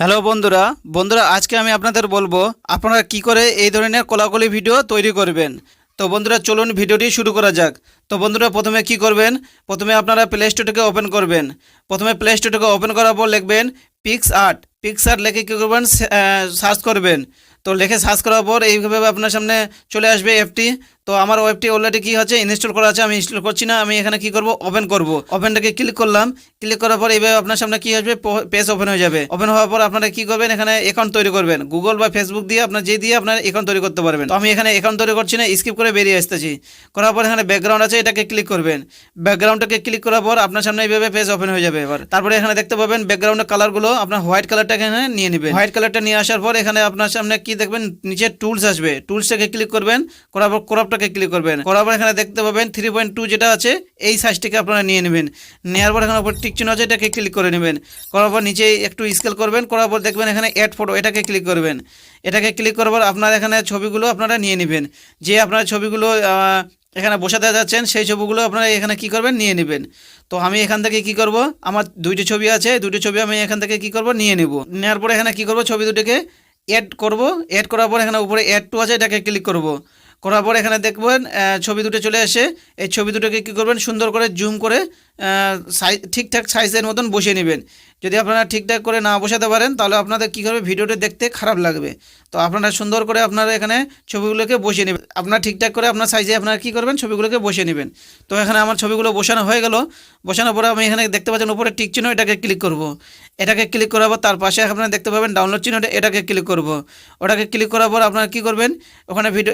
Hello বন্ধুরা বন্ধুরা, আজকে আমি আপনাদের বলব, আপনারা কি করে এই ধরনের কোলাকুলি ভিডিও তৈরি করবেন? তো বন্ধুরা, চলুন ভিডিওটি শুরু করা যাক। তো বন্ধুরা, প্রথমে কি করবেন? প্রথমে আপনারা প্লে স্টোরটাকে ওপেন করবেন। প্রথমে প্লে স্টোরটাকে ওপেন করার পর লিখবেন পিক্স আর্ট পিক্স আর্ট লিখে কী করবেন? সার্চ করবেন। তো লিখে সার্চ করার পর এইভাবে আপনার সামনে চলে আসবে অ্যাপটি তো আমার ওয়েবটি অলরেডি কি হচ্ছে? ইনস্টল করা আছে, আমি ইনস্টল করছি না, আমি এখানে কি করব? ওপেন করব। ওপেনটাকে ক্লিক করলাম। ক্লিক করার পর এইভাবে আপনার সামনে কি আসবে? পেজ ওপেন হয়ে যাবে। ওপেন হওয়ার পর আপনারা কি করবেন? এখানে অ্যাকাউন্ট তৈরি করবেন। গুগল বা ফেসবুক দিয়ে আপনার যে দিয়ে আপনার অ্যাকাউন্ট তৈরি করতে পারবেন। তো আমি এখানে অ্যাকাউন্ট তৈরি করছি না স্কিপ করে বেরিয়ে আসতেছি। করার পর এখানে ব্যাকগ্রাউন্ড আছে, এটাকে ক্লিক করবেন। ব্যাকগ্রাউন্ডটাকে ক্লিক করার পর আপনার সামনে এইভাবে পেজ ওপেন হয়ে যাবে এবার। তারপরে এখানে দেখতে পাবেন ব্যাকগ্রাউন্ডের কালারগুলো আপনার হোয়াইট কালারটা এখানে নিয়ে নেবেন। হোয়াইট কালারটা নিয়ে আসার পর এখানে আপনার সামনে কি দেখবেন? নিচে টুলস আসবে। টুলসটাকে ক্লিক করবেন। করার পর ক্রপটাকে ক্লিক করবেন। করার পর এখানে দেখতে পাবেন থ্রি পয়েন্ট টু যেটা আছে, এই সাইজটিকে আপনারা নিয়ে নেবেন। নেওয়ার পর এখানে উপর টিক চিহ্ন আছে, এটাকে ক্লিক করে নেবেন। করার পর নিচে একটু স্কেল করবেন, করার পর দেখবেন এখানে অ্যাড ফটো এটাকে ক্লিক করবেন। এটাকে ক্লিক করার পর আপনার এখানে ছবিগুলো আপনারা নিয়ে নেবেন। যে আপনার ছবিগুলো এখানে বসাতে যাচ্ছেন, সেই ছবিগুলো আপনারা এখানে কি করবেন? নিয়ে নেবেন। তো আমি এখান থেকে কি করব? আমার দুইটি ছবি আছে, দুইটি ছবি আমি এখান থেকে কি করব? নিয়ে নেব। নেওয়ার পরে এখানে কি করব? ছবি দুটিকে অ্যাড করব। অ্যাড করার পর এখানে উপরে অ্যাড টু আছে, এটাকে ক্লিক করব। করার পর এখানে দেখবেন ছবি দুটো চলে আসে। এই ছবি দুটোকে কী করবেন, সুন্দর করে জুম করে সাইজ ঠিকঠাক সাইজের মতন বসিয়ে নেবেন। যদি আপনারা ঠিকঠাক করে না বসাতে পারেন, তাহলে আপনাদের কী করবে? ভিডিওটা দেখতে খারাপ লাগবে। তো আপনারা সুন্দর করে আপনারা এখানে ছবিগুলোকে বসিয়ে নেবেন। আপনারা ঠিকঠাক করে আপনার সাইজে আপনারা কী করবেন? ছবিগুলোকে বসিয়ে নেবেন। তো এখানে আমার ছবিগুলো বসানো হয়ে গেল। বসানোর পরে আমি এখানে দেখতে পাচ্ছেন, উপরে টিক চিহ্ন, এটাকে ক্লিক করব। এটাকে ক্লিক করার পর তার পাশে আপনারা দেখতে পাবেন ডাউনলোড চিহ্নটা, এটাকে ক্লিক করব। ওটাকে ক্লিক করার পর আপনারা কী করবেন? ওখানে ভিডিও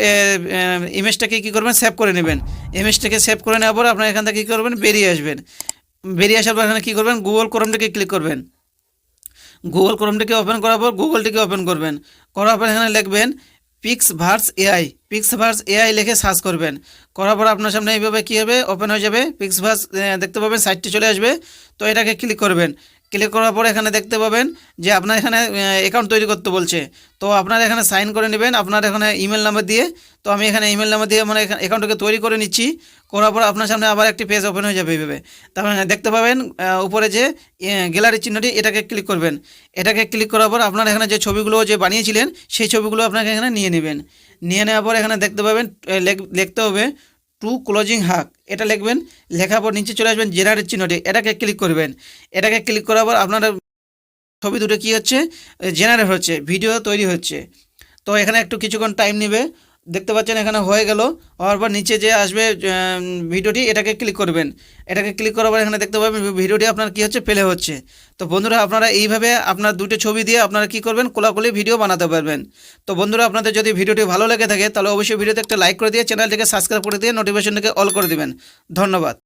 ইমেজটাকে কী করবেন? সেভ করে নেবেন। ইমেজটাকে সেভ করে নেওয়ার পর আপনারা এখান থেকে কী করবেন? বেরিয়ে আসবেন। বেরিয়ে আসার পর এখানে কী করবেন? গুগল ক্রমটাকে ক্লিক করবেন। গুগল ক্রোমটিকে ওপেন করার পর গুগলটিকে ওপেন করবেন। করার পর এখানে লিখবেন PixVerse AI PixVerse AI লিখে সার্চ করবেন। করার পর আপনার সামনে এইভাবে কী হবে? ওপেন হয়ে যাবে। পিক্স ভার্স দেখতে পাবেন সাইটটি চলে আসবে। তো এটাকে ক্লিক করবেন। ক্লিক করার পর এখানে দেখতে পাবেন যে আপনার এখানে অ্যাকাউন্ট তৈরি করতে বলছে। তো আপনারা এখানে সাইন করে নেবেন, আপনার এখানে ইমেল নাম্বার দিয়ে। তো আমি এখানে ইমেল নাম্বার দিয়ে মানে অ্যাকাউন্টটাকে তৈরি করে নিচ্ছি। করার পর আপনার সামনে আবার একটি পেজ ওপেন হয়ে যাবে এইভাবে। তারপরে দেখতে পাবেন উপরে যে গ্যালারি চিহ্নটি, এটাকে ক্লিক করবেন। এটাকে ক্লিক করার পর আপনার এখানে যে ছবিগুলো যে বানিয়েছিলেন, সেই ছবিগুলো আপনাকে এখানে নিয়ে নেবেন। নিয়ে নেওয়ার পর এখানে দেখতে পাবেন লিখতে হবে টু ক্লোজিং হাক। এটা লিখবেন, লেখার পর নিচে চলে আসবেন জেনারেট চিহ্নটি। এটাকে ক্লিক করবেন। এটাকে ক্লিক করার পর আপনার ছবি দুটো কি হচ্ছে? জেনারেট হচ্ছে, ভিডিও তৈরি হচ্ছে। তো এখানে একটু কিছুক্ষণ টাইম নেবে। দেখতে পাচ্ছেন এখানে হয়ে গেল। হওয়ার পর নিচে যে আসবে ভিডিওটি, এটাকে ক্লিক করবেন। এটাকে ক্লিক করার পর এখানে দেখতে পাবেন ভিডিওটি আপনার কি হচ্ছে প্লে হচ্ছে। তো বন্ধুরা, আপনারা এইভাবে আপনার দুটো ছবি দিয়ে আপনারা কি করবেন, কোলাকুলি ভিডিও বানাতে পারবেন। তো বন্ধুরা, আপনাদের যদি ভিডিওটি ভালো লেগে থাকে, তাহলে অবশ্যই ভিডিওতে একটা লাইক করে দিয়ে চ্যানেলটিকে সাবস্ক্রাইব করে দিয়ে নোটিফিকেশনটাকে অল করে দিবেন। ধন্যবাদ।